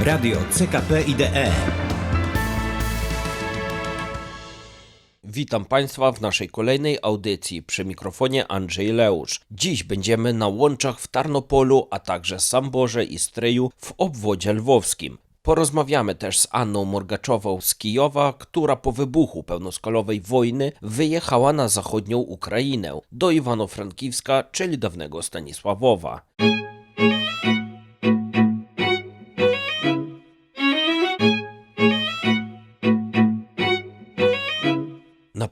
Radio CKP IDE. Witam Państwa w naszej kolejnej audycji przy mikrofonie Andrzej Leusz. Dziś będziemy na łączach w Tarnopolu, a także Samborze i Stryju w obwodzie lwowskim. Porozmawiamy też z Anną Morgaczową z Kijowa, która po wybuchu pełnoskalowej wojny wyjechała na zachodnią Ukrainę, do Iwano-Frankiwska, czyli dawnego Stanisławowa.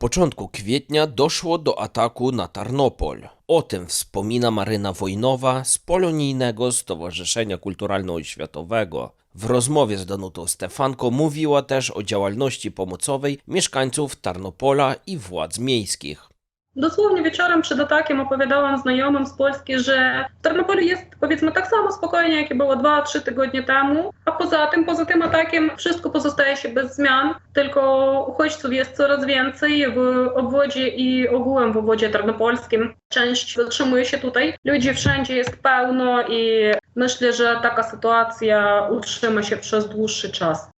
Początku kwietnia doszło do ataku na Tarnopol. O tym wspomina Maryna Wojnowa z Polonijnego Stowarzyszenia Kulturalno-Oświatowego. W rozmowie z Danutą Stefanko mówiła też o działalności pomocowej mieszkańców Tarnopola i władz miejskich. Dosłownie wieczorem przed atakiem opowiadałam znajomym z Polski, że w Tarnopolu jest powiedzmy tak samo spokojnie, jak i było 2-3 tygodnie temu, a poza tym, poza tym atakiem wszystko pozostaje się bez zmian, tylko uchodźców jest coraz więcej w obwodzie i ogółem w obwodzie tarnopolskim. Część zatrzymuje się tutaj, ludzi wszędzie jest pełno i myślę, że taka sytuacja utrzyma się przez dłuższy czas.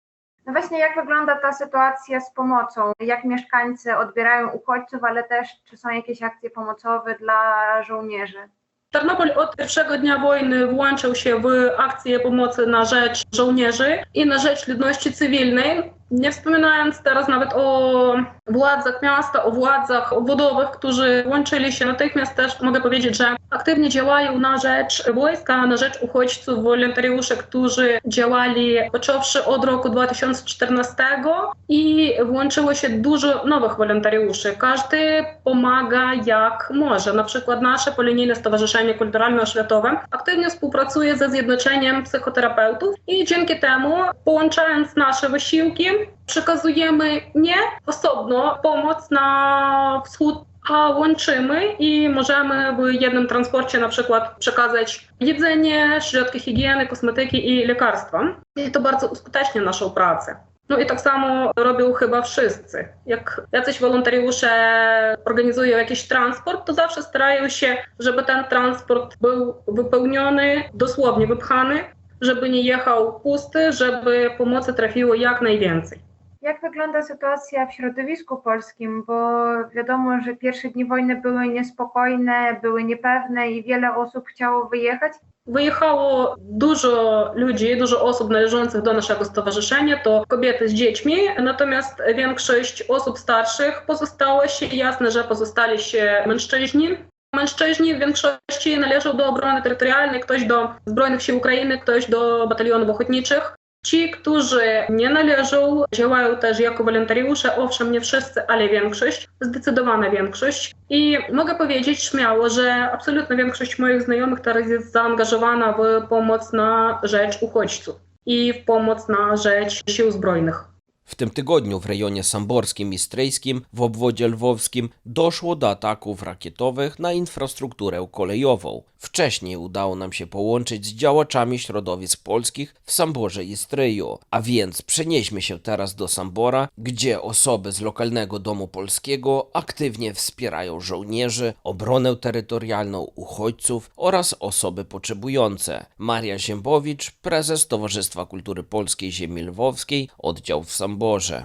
No właśnie, jak wygląda ta sytuacja z pomocą? Jak mieszkańcy odbierają uchodźców, ale też czy są jakieś akcje pomocowe dla żołnierzy? Tarnopol od pierwszego dnia wojny włączył się w akcje pomocy na rzecz żołnierzy i na rzecz ludności cywilnej. Nie wspominając teraz nawet o władzach miasta, o władzach obwodowych, którzy łączyli się natychmiast też mogę powiedzieć, że aktywnie działają na rzecz wojska, na rzecz uchodźców, wolontariuszy, którzy działali począwszy od roku 2014 i włączyło się dużo nowych wolontariuszy. Każdy pomaga jak może. Na przykład nasze Polonijne Stowarzyszenie Kulturalno-Oświatowe aktywnie współpracuje ze Zjednoczeniem Psychoterapeutów i dzięki temu, połączając nasze wysiłki, przekazujemy nie osobno pomoc na wschód, a łączymy i możemy w jednym transporcie na przykład przekazać jedzenie, środki higieny, kosmetyki i lekarstwa. I to bardzo uskutecznia naszą pracę. No i tak samo robią chyba wszyscy. Jak jacyś wolontariusze organizują jakiś transport, to zawsze starają się, żeby ten transport był wypełniony, dosłownie wypchany, żeby nie jechał pusty, żeby pomocy trafiło jak najwięcej. Jak wygląda sytuacja w środowisku polskim? Bo wiadomo, że pierwsze dni wojny były niespokojne, były niepewne i wiele osób chciało wyjechać. Wyjechało dużo ludzi, dużo osób należących do naszego stowarzyszenia, to kobiety z dziećmi, natomiast większość osób starszych pozostała się, jasne, że pozostali się mężczyźni. Mężczyźni w większości należą do obrony terytorialnej, ktoś do Zbrojnych Sił Ukrainy, ktoś do batalionów ochotniczych. Ci, którzy nie należą, działają też jako wolontariusze, owszem, nie wszyscy, ale większość, zdecydowana większość. I mogę powiedzieć śmiało, że absolutna większość moich znajomych teraz jest zaangażowana w pomoc na rzecz uchodźców i w pomoc na rzecz sił zbrojnych. W tym tygodniu w rejonie samborskim i strejskim w obwodzie lwowskim doszło do ataków rakietowych na infrastrukturę kolejową. Wcześniej udało nam się połączyć z działaczami środowisk polskich w Samborze i Stryju, a więc przenieśmy się teraz do Sambora, gdzie osoby z lokalnego domu polskiego aktywnie wspierają żołnierzy, obronę terytorialną uchodźców oraz osoby potrzebujące. Maria Ziębowicz, prezes Towarzystwa Kultury Polskiej Ziemi Lwowskiej, oddział w Samborze.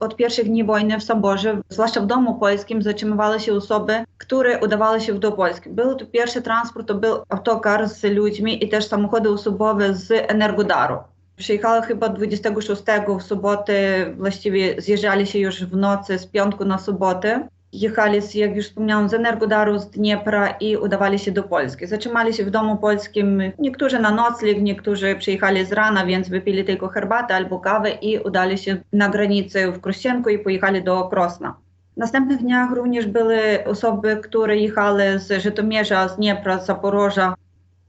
Od pierwszych dni wojny w Samborze, zwłaszcza w domu polskim, zatrzymywały się osoby, które udawały się do Polski. Był to pierwszy transport, to był autokar z ludźmi i też samochody osobowe z Energodaru. Przyjechały chyba 26 w sobotę, właściwie zjeżdżali się już w nocy z piątku na sobotę. Jechali, jak już wspomniałam, z Energodaru, z Dniepra i udawali się do Polski. Zatrzymali się w domu polskim, niektórzy na nocleg, niektórzy przyjechali z rana, więc wypili tylko herbatę albo kawę i udali się na granicę w Kruścienku i pojechali do Krosna. W następnych dniach również były osoby, które jechały z Żytomierza, z Dniepra, z Zaporoża.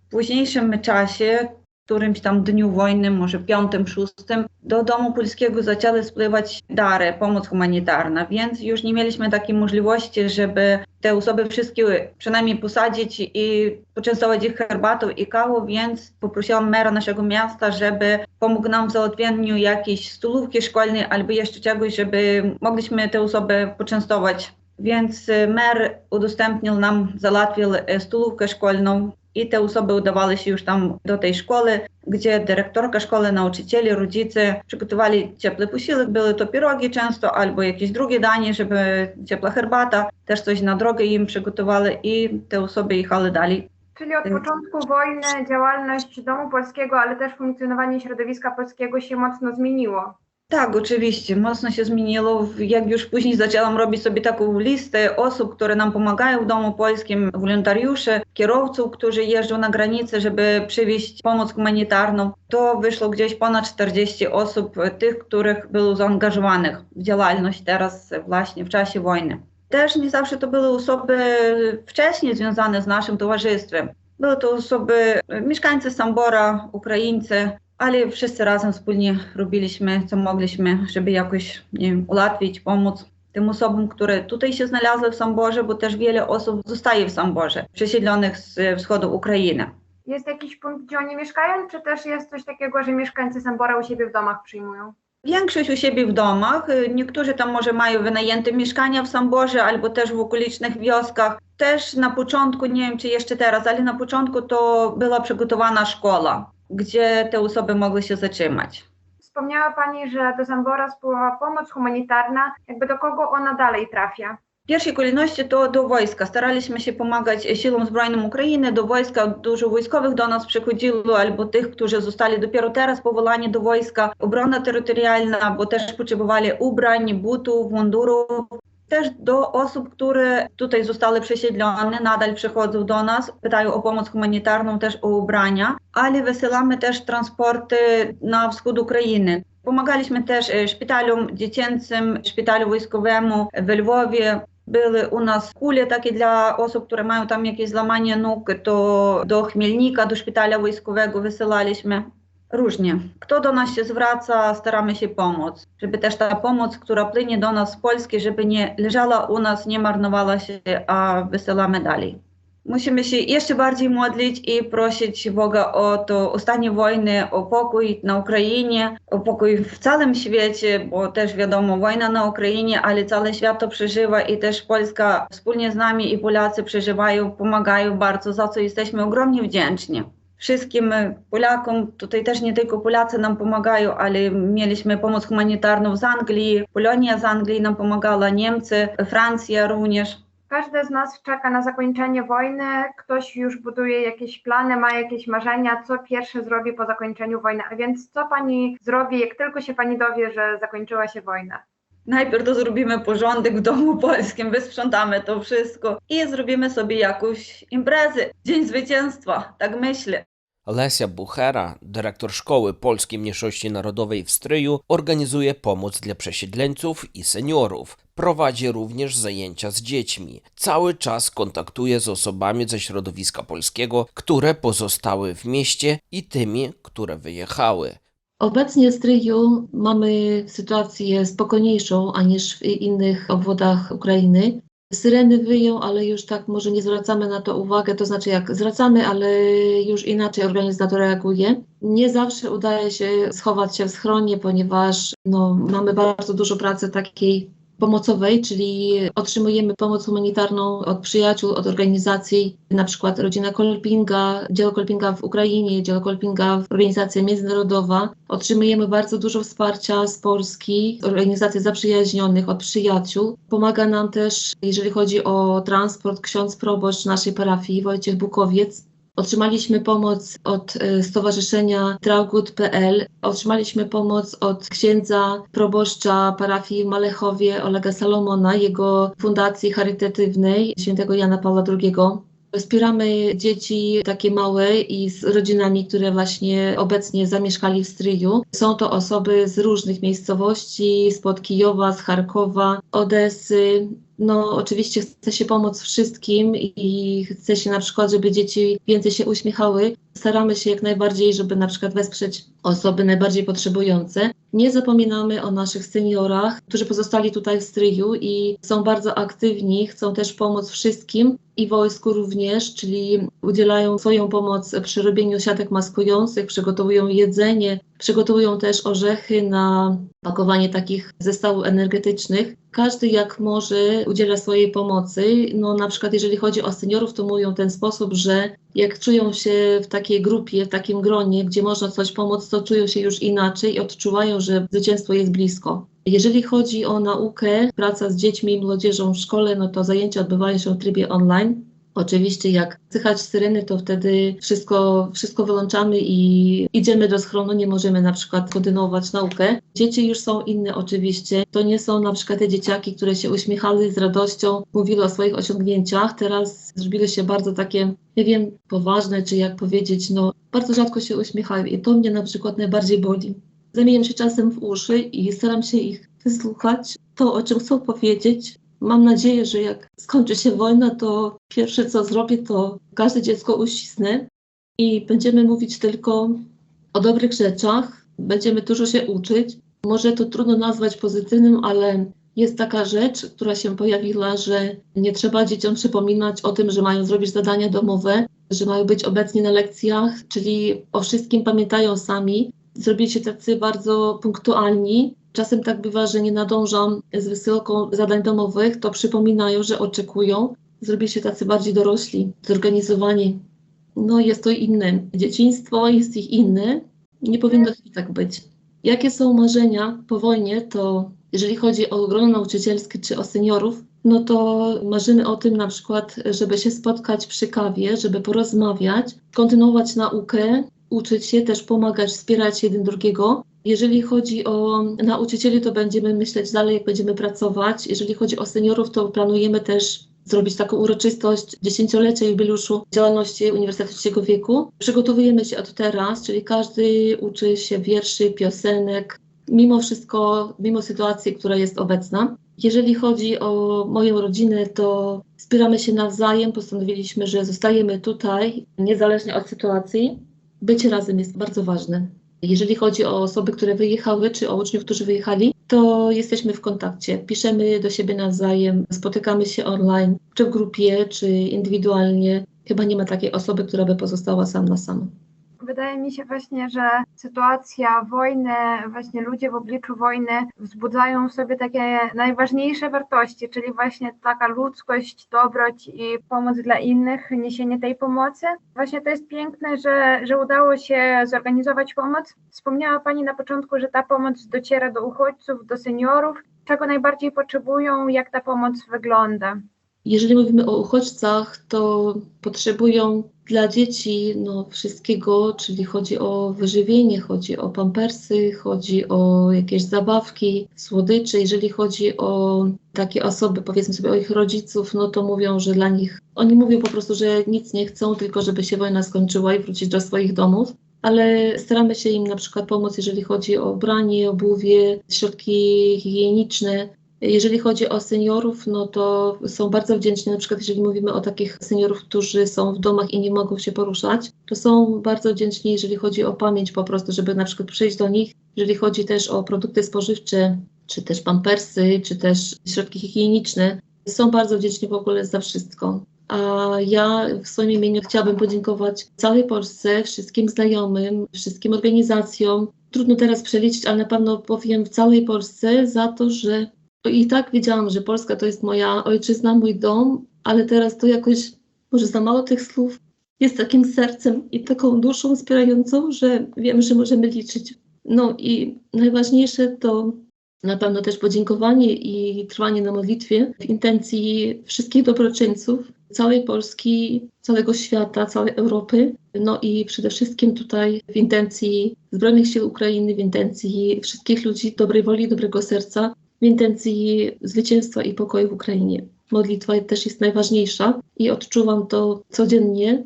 W późniejszym czasie, którymś tam dniu wojny, może piątym, szóstym, do domu polskiego zaczęły spływać dary, pomoc humanitarna, więc już nie mieliśmy takiej możliwości, żeby te osoby wszystkie przynajmniej posadzić i poczęstować ich herbatą i kawą, więc poprosiłam mera naszego miasta, żeby pomógł nam w załatwieniu jakiejś stolówki szkolnej albo jeszcze czegoś, żeby mogliśmy te osoby poczęstować. Więc mer udostępnił nam, załatwił stolówkę szkolną i te osoby udawały się już tam do tej szkoły, gdzie dyrektorka szkoły, nauczyciele, rodzice przygotowali ciepły posiłek. Były to pierogi często albo jakieś drugie danie, żeby ciepła herbata, też coś na drogę im przygotowali i te osoby jechały dalej. Czyli od początku wojny działalność Domu Polskiego, ale też funkcjonowanie środowiska polskiego się mocno zmieniło. Tak, oczywiście, mocno się zmieniło. Jak już później zaczęłam robić sobie taką listę osób, które nam pomagają w Domu Polskim, wolontariuszy, kierowców, którzy jeżdżą na granicę, żeby przywieźć pomoc humanitarną, to wyszło gdzieś ponad 40 osób, tych, których było zaangażowanych w działalność teraz właśnie w czasie wojny. Też nie zawsze to były osoby wcześniej związane z naszym towarzystwem. Były to osoby, mieszkańcy Sambora, Ukraińcy, ale wszyscy razem wspólnie robiliśmy, co mogliśmy, żeby jakoś wiem, ułatwić, pomóc tym osobom, które tutaj się znalazły w Samborze, bo też wiele osób zostaje w Samborze, przesiedlonych z wschodu Ukrainy. Jest jakiś punkt, gdzie oni mieszkają, czy też jest coś takiego, że mieszkańcy Sambora u siebie w domach przyjmują? Większość u siebie w domach, niektórzy tam może mają wynajęte mieszkania w Samborze albo też w okolicznych wioskach. Też na początku, nie wiem czy jeszcze teraz, ale na początku to była przygotowana szkoła, gdzie te osoby mogły się zatrzymać. Wspomniała Pani, że do Sambora spływa pomoc humanitarna. Jakby do kogo ona dalej trafia? W pierwszej kolejności to do wojska. Staraliśmy się pomagać siłom zbrojnym Ukrainy, do wojska. Dużo wojskowych do nas przychodziło, albo tych, którzy zostali dopiero teraz powołani do wojska. Obrona terytorialna, bo też potrzebowali ubrań, butów, mundurów. Też do osób, które tutaj zostały przesiedlone, nadal przychodzą do nas, pytają o pomoc humanitarną, też o ubrania, ale wysyłamy też transporty na wschód Ukrainy. Pomagaliśmy też e, szpitalom dziecięcym, szpitalu wojskowemu w Lwowie. Były u nas kule takie dla osób, które mają tam jakieś złamanie nóg, to do Chmielnika, do szpitala wojskowego wysyłaliśmy. Różnie. Kto do nas się zwraca, staramy się pomóc, żeby też ta pomoc, która płynie do nas z Polski, żeby nie leżała u nas, nie marnowała się, a wysyłamy dalej. Musimy się jeszcze bardziej modlić i prosić Boga o to ustanie wojny, o pokój na Ukrainie, o pokój w całym świecie, bo też wiadomo, wojna na Ukrainie, ale cały świat to przeżywa i też Polska wspólnie z nami i Polacy przeżywają, pomagają bardzo, za co jesteśmy ogromnie wdzięczni wszystkim Polakom, tutaj też nie tylko Polacy nam pomagają, ale mieliśmy pomoc humanitarną z Anglii, Polonia z Anglii nam pomagała, Niemcy, Francja również. Każdy z nas czeka na zakończenie wojny, ktoś już buduje jakieś plany, ma jakieś marzenia, co pierwsze zrobi po zakończeniu wojny. A więc co pani zrobi, jak tylko się pani dowie, że zakończyła się wojna? Najpierw to zrobimy porządek w domu polskim, wysprzątamy to wszystko i zrobimy sobie jakąś imprezę. Dzień zwycięstwa, tak myślę. Lesia Buchera, dyrektor Szkoły Polskiej Mniejszości Narodowej w Stryju, organizuje pomoc dla przesiedleńców i seniorów. Prowadzi również zajęcia z dziećmi. Cały czas kontaktuje z osobami ze środowiska polskiego, które pozostały w mieście i tymi, które wyjechały. Obecnie Stryju mamy sytuację spokojniejszą aniż w innych obwodach Ukrainy. Syreny wyją, ale już tak może nie zwracamy na to uwagę, to znaczy jak zwracamy, ale już inaczej organizm na to reaguje. Nie zawsze udaje się schować się w schronie, ponieważ no, mamy bardzo dużo pracy takiej pomocowej, czyli otrzymujemy pomoc humanitarną od przyjaciół, od organizacji, na przykład Rodzina Kolpinga, Dzieło Kolpinga w Ukrainie, Dzieło Kolpinga, organizacja międzynarodowa. Otrzymujemy bardzo dużo wsparcia z Polski, organizacji zaprzyjaźnionych, od przyjaciół. Pomaga nam też, jeżeli chodzi o transport, ksiądz proboszcz naszej parafii, Wojciech Bukowiec. Otrzymaliśmy pomoc od e, Stowarzyszenia Traugut.pl, otrzymaliśmy pomoc od księdza proboszcza parafii Malechowie Olega Salomona, jego fundacji charytatywnej świętego Jana Pawła II. Wspieramy dzieci takie małe i z rodzinami, które właśnie obecnie zamieszkali w Stryju. Są to osoby z różnych miejscowości, spod Kijowa, z Charkowa, Odesy. No, oczywiście chce się pomóc wszystkim i chce się na przykład, żeby dzieci więcej się uśmiechały. Staramy się jak najbardziej, żeby na przykład wesprzeć osoby najbardziej potrzebujące. Nie zapominamy o naszych seniorach, którzy pozostali tutaj w Stryju i są bardzo aktywni, chcą też pomóc wszystkim i wojsku również, czyli udzielają swoją pomoc przy robieniu siatek maskujących, przygotowują jedzenie, przygotowują też orzechy na pakowanie takich zestawów energetycznych. Każdy jak może udziela swojej pomocy. No na przykład jeżeli chodzi o seniorów, to mówią w ten sposób, że jak czują się w takiej grupie, w takim gronie, gdzie można coś pomóc, to czują się już inaczej i odczuwają, że zwycięstwo jest blisko. Jeżeli chodzi o naukę, praca z dziećmi i młodzieżą w szkole, no to zajęcia odbywają się w trybie online. Oczywiście jak słychać syreny, to wtedy wszystko, wszystko wyłączamy i idziemy do schronu, nie możemy na przykład kontynuować naukę. Dzieci już są inne oczywiście. To nie są na przykład te dzieciaki, które się uśmiechały z radością, mówiły o swoich osiągnięciach. Teraz zrobiły się bardzo takie, nie wiem, poważne, czy jak powiedzieć, no bardzo rzadko się uśmiechają i to mnie na przykład najbardziej boli. Zamieniam się czasem w uszy i staram się ich wysłuchać, to o czym chcą powiedzieć. Mam nadzieję, że jak skończy się wojna, to pierwsze co zrobię, to każde dziecko uścisnę i będziemy mówić tylko o dobrych rzeczach, będziemy dużo się uczyć. Może to trudno nazwać pozytywnym, ale jest taka rzecz, która się pojawiła, że nie trzeba dzieciom przypominać o tym, że mają zrobić zadania domowe, że mają być obecni na lekcjach, czyli o wszystkim pamiętają sami. Zrobili się tacy bardzo punktualni. Czasem tak bywa, że nie nadążam z wysyłką zadań domowych, to przypominają, że oczekują. Zrobili się tacy bardziej dorośli, zorganizowani. No jest to inne. Dzieciństwo jest ich inne. Nie powinno tak być. Jakie są marzenia po wojnie, to jeżeli chodzi o grono nauczycielskie czy o seniorów, no to marzymy o tym na przykład, żeby się spotkać przy kawie, żeby porozmawiać, kontynuować naukę, uczyć się, też pomagać, wspierać jeden drugiego. Jeżeli chodzi o nauczycieli, to będziemy myśleć dalej, jak będziemy pracować. Jeżeli chodzi o seniorów, to planujemy też zrobić taką uroczystość dziesięciolecia jubileuszu działalności Uniwersytetu Trzeciego Wieku. Przygotowujemy się od teraz, czyli każdy uczy się wierszy, piosenek, mimo wszystko, mimo sytuacji, która jest obecna. Jeżeli chodzi o moją rodzinę, to wspieramy się nawzajem. Postanowiliśmy, że zostajemy tutaj, niezależnie od sytuacji. Bycie razem jest bardzo ważne. Jeżeli chodzi o osoby, które wyjechały, czy o uczniów, którzy wyjechali, to jesteśmy w kontakcie. Piszemy do siebie nawzajem, spotykamy się online, czy w grupie, czy indywidualnie. Chyba nie ma takiej osoby, która by pozostała sam na sam. Wydaje mi się właśnie, że sytuacja wojny, właśnie ludzie w obliczu wojny wzbudzają w sobie takie najważniejsze wartości, czyli właśnie taka ludzkość, dobroć i pomoc dla innych, niesienie tej pomocy. Właśnie to jest piękne, że, że udało się zorganizować pomoc. Wspomniała Pani na początku, że ta pomoc dociera do uchodźców, do seniorów. Czego najbardziej potrzebują, jak ta pomoc wygląda? Jeżeli mówimy o uchodźcach, to potrzebują dla dzieci no, wszystkiego, czyli chodzi o wyżywienie, chodzi o pampersy, chodzi o jakieś zabawki, słodycze. Jeżeli chodzi o takie osoby, powiedzmy sobie o ich rodziców, no to mówią, że dla nich, oni mówią po prostu, że nic nie chcą, tylko żeby się wojna skończyła i wrócić do swoich domów. Ale staramy się im na przykład pomóc, jeżeli chodzi o ubranie, obuwie, środki higieniczne. Jeżeli chodzi o seniorów, no to są bardzo wdzięczni, na przykład jeżeli mówimy o takich seniorów, którzy są w domach i nie mogą się poruszać, to są bardzo wdzięczni, jeżeli chodzi o pamięć po prostu, żeby na przykład przyjść do nich, jeżeli chodzi też o produkty spożywcze, czy też pampersy, czy też środki higieniczne, są bardzo wdzięczni w ogóle za wszystko. A ja w swoim imieniu chciałabym podziękować całej Polsce, wszystkim znajomym, wszystkim organizacjom. Trudno teraz przeliczyć, ale na pewno powiem w całej Polsce za to, że i tak wiedziałam, że Polska to jest moja ojczyzna, mój dom, ale teraz to jakoś, może za mało tych słów, jest takim sercem i taką duszą wspierającą, że wiem, że możemy liczyć. No i najważniejsze to na pewno też podziękowanie i trwanie na modlitwie w intencji wszystkich dobroczyńców całej Polski, całego świata, całej Europy. No i przede wszystkim tutaj w intencji Zbrojnych Sił Ukrainy, w intencji wszystkich ludzi dobrej woli, dobrego serca, w intencji zwycięstwa i pokoju w Ukrainie. Modlitwa też jest najważniejsza i odczuwam to codziennie,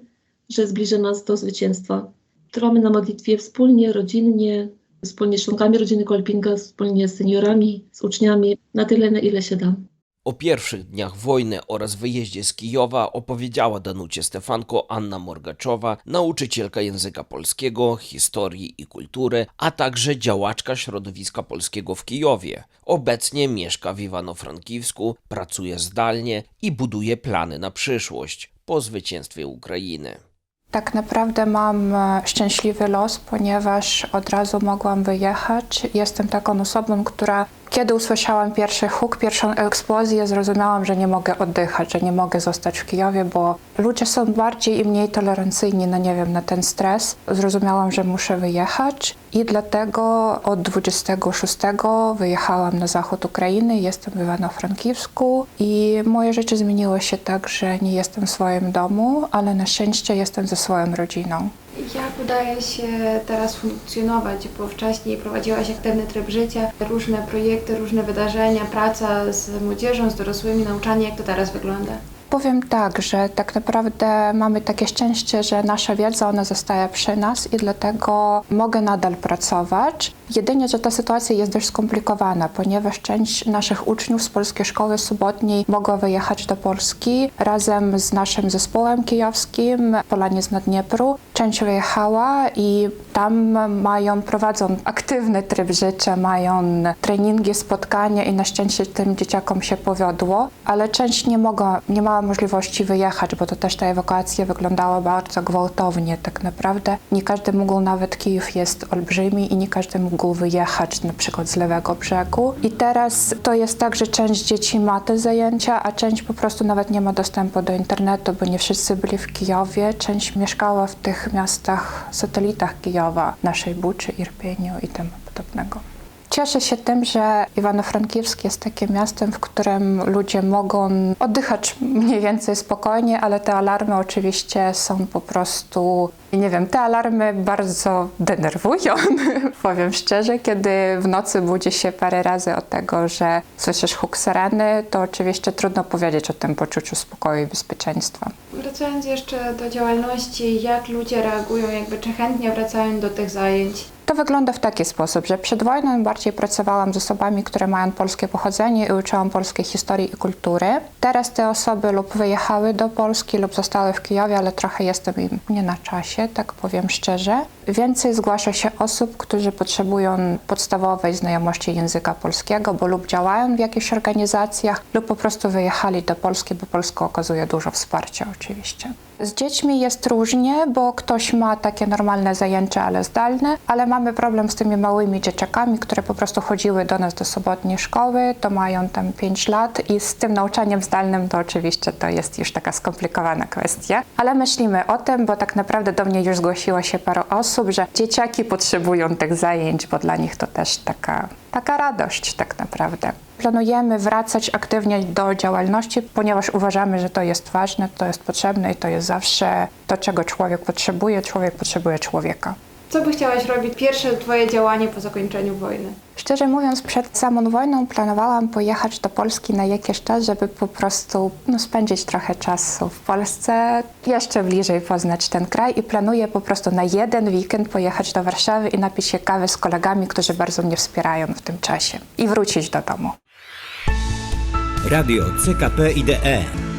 że zbliża nas do zwycięstwa. Trwamy na modlitwie wspólnie, rodzinnie, wspólnie z członkami rodziny Kolpinga, wspólnie z seniorami, z uczniami, na tyle, na ile się da. O pierwszych dniach wojny oraz wyjeździe z Kijowa opowiedziała Danucie Stefanko Anna Morgaczowa, nauczycielka języka polskiego, historii i kultury, a także działaczka środowiska polskiego w Kijowie. Obecnie mieszka w Iwano-Frankiwsku, pracuje zdalnie i buduje plany na przyszłość po zwycięstwie Ukrainy. Tak naprawdę mam e, szczęśliwy los, ponieważ od razu mogłam wyjechać. Jestem taką osobą, która kiedy usłyszałam pierwszy huk, pierwszą eksplozję, zrozumiałam, że nie mogę oddychać, że nie mogę zostać w Kijowie, bo ludzie są bardziej i mniej tolerancyjni na, nie wiem, na ten stres. Zrozumiałam, że muszę wyjechać i dlatego od 26 wyjechałam na zachód Ukrainy, jestem w Iwano-Frankiwsku i moje życie zmieniło się tak, że nie jestem w swoim domu, ale na szczęście jestem ze swoją rodziną. Jak udaje się teraz funkcjonować, bo wcześniej prowadziłaś aktywny tryb życia, różne projekty, różne wydarzenia, praca z młodzieżą, z dorosłymi, nauczanie, jak to teraz wygląda? Powiem tak, że tak naprawdę mamy takie szczęście, że nasza wiedza ona zostaje przy nas i dlatego mogę nadal pracować. Jedynie, że ta sytuacja jest dość skomplikowana, ponieważ część naszych uczniów z polskiej szkoły sobotniej mogła wyjechać do Polski razem z naszym zespołem kijowskim Polanie z Naddniepru. Część wyjechała i tam mają, prowadzą aktywny tryb życia, mają treningi, spotkania i na szczęście tym dzieciakom się powiodło, ale część nie mogła, nie miała możliwości wyjechać, bo to też ta ewakuacja wyglądała bardzo gwałtownie. Tak naprawdę nie każdy mógł, nawet Kijów jest olbrzymi i nie każdy mógł wyjechać na przykład z lewego brzegu. I teraz to jest tak, że część dzieci ma te zajęcia, a część po prostu nawet nie ma dostępu do internetu, bo nie wszyscy byli w Kijowie. Część mieszkała w tych miastach, satelitach Kijowa, naszej Buczy, Irpieniu i tym podobnego. Cieszę się tym, że Iwano-Frankiwsk jest takim miastem, w którym ludzie mogą oddychać mniej więcej spokojnie, ale te alarmy oczywiście są po prostu, nie wiem, te alarmy bardzo denerwują, powiem szczerze. Kiedy w nocy budzi się parę razy od tego, że słyszysz huk syreny, to oczywiście trudno powiedzieć o tym poczuciu spokoju i bezpieczeństwa. Wracając jeszcze do działalności, jak ludzie reagują, jakby czy chętnie wracają do tych zajęć? To wygląda w taki sposób, że przed wojną bardziej pracowałam z osobami, które mają polskie pochodzenie i uczyłam polskiej historii i kultury. Teraz te osoby lub wyjechały do Polski, lub zostały w Kijowie, ale trochę jestem im nie na czasie, tak powiem szczerze. Więcej zgłasza się osób, którzy potrzebują podstawowej znajomości języka polskiego, bo lub działają w jakichś organizacjach, lub po prostu wyjechali do Polski, bo Polska okazuje dużo wsparcia oczywiście. Z dziećmi jest różnie, bo ktoś ma takie normalne zajęcia, ale zdalne, ale mamy problem z tymi małymi dzieciakami, które po prostu chodziły do nas do sobotniej szkoły, to mają tam 5 lat i z tym nauczaniem zdalnym to oczywiście to jest już taka skomplikowana kwestia. Ale myślimy o tym, bo tak naprawdę do mnie już zgłosiło się parę osób, że dzieciaki potrzebują tych zajęć, bo dla nich to też taka, taka radość tak naprawdę. Planujemy wracać aktywnie do działalności, ponieważ uważamy, że to jest ważne, to jest potrzebne i to jest zawsze to, czego człowiek potrzebuje. Człowiek potrzebuje człowieka. Co by chciałaś robić pierwsze Twoje działanie po zakończeniu wojny? Szczerze mówiąc, przed samą wojną planowałam pojechać do Polski na jakiś czas, żeby po prostu no, spędzić trochę czasu w Polsce, jeszcze bliżej poznać ten kraj i planuję po prostu na jeden weekend pojechać do Warszawy i napić się kawy z kolegami, którzy bardzo mnie wspierają w tym czasie i wrócić do domu. Radio CKP IDE.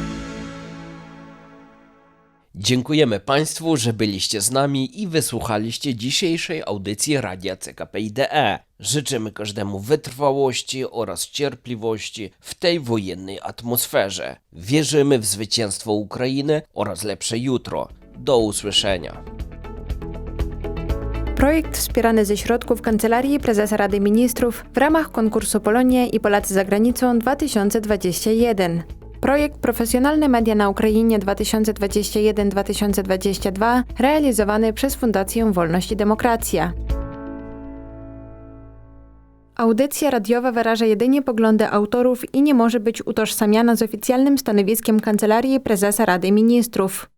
Dziękujemy Państwu, że byliście z nami i wysłuchaliście dzisiejszej audycji Radia CKP IDE. Życzymy każdemu wytrwałości oraz cierpliwości w tej wojennej atmosferze. Wierzymy w zwycięstwo Ukrainy oraz lepsze jutro. Do usłyszenia. Projekt wspierany ze środków Kancelarii Prezesa Rady Ministrów w ramach konkursu Polonia i Polacy za granicą 2021. Projekt Profesjonalne Media na Ukrainie 2021-2022 realizowany przez Fundację Wolność i Demokracja. Audycja radiowa wyraża jedynie poglądy autorów i nie może być utożsamiana z oficjalnym stanowiskiem Kancelarii Prezesa Rady Ministrów.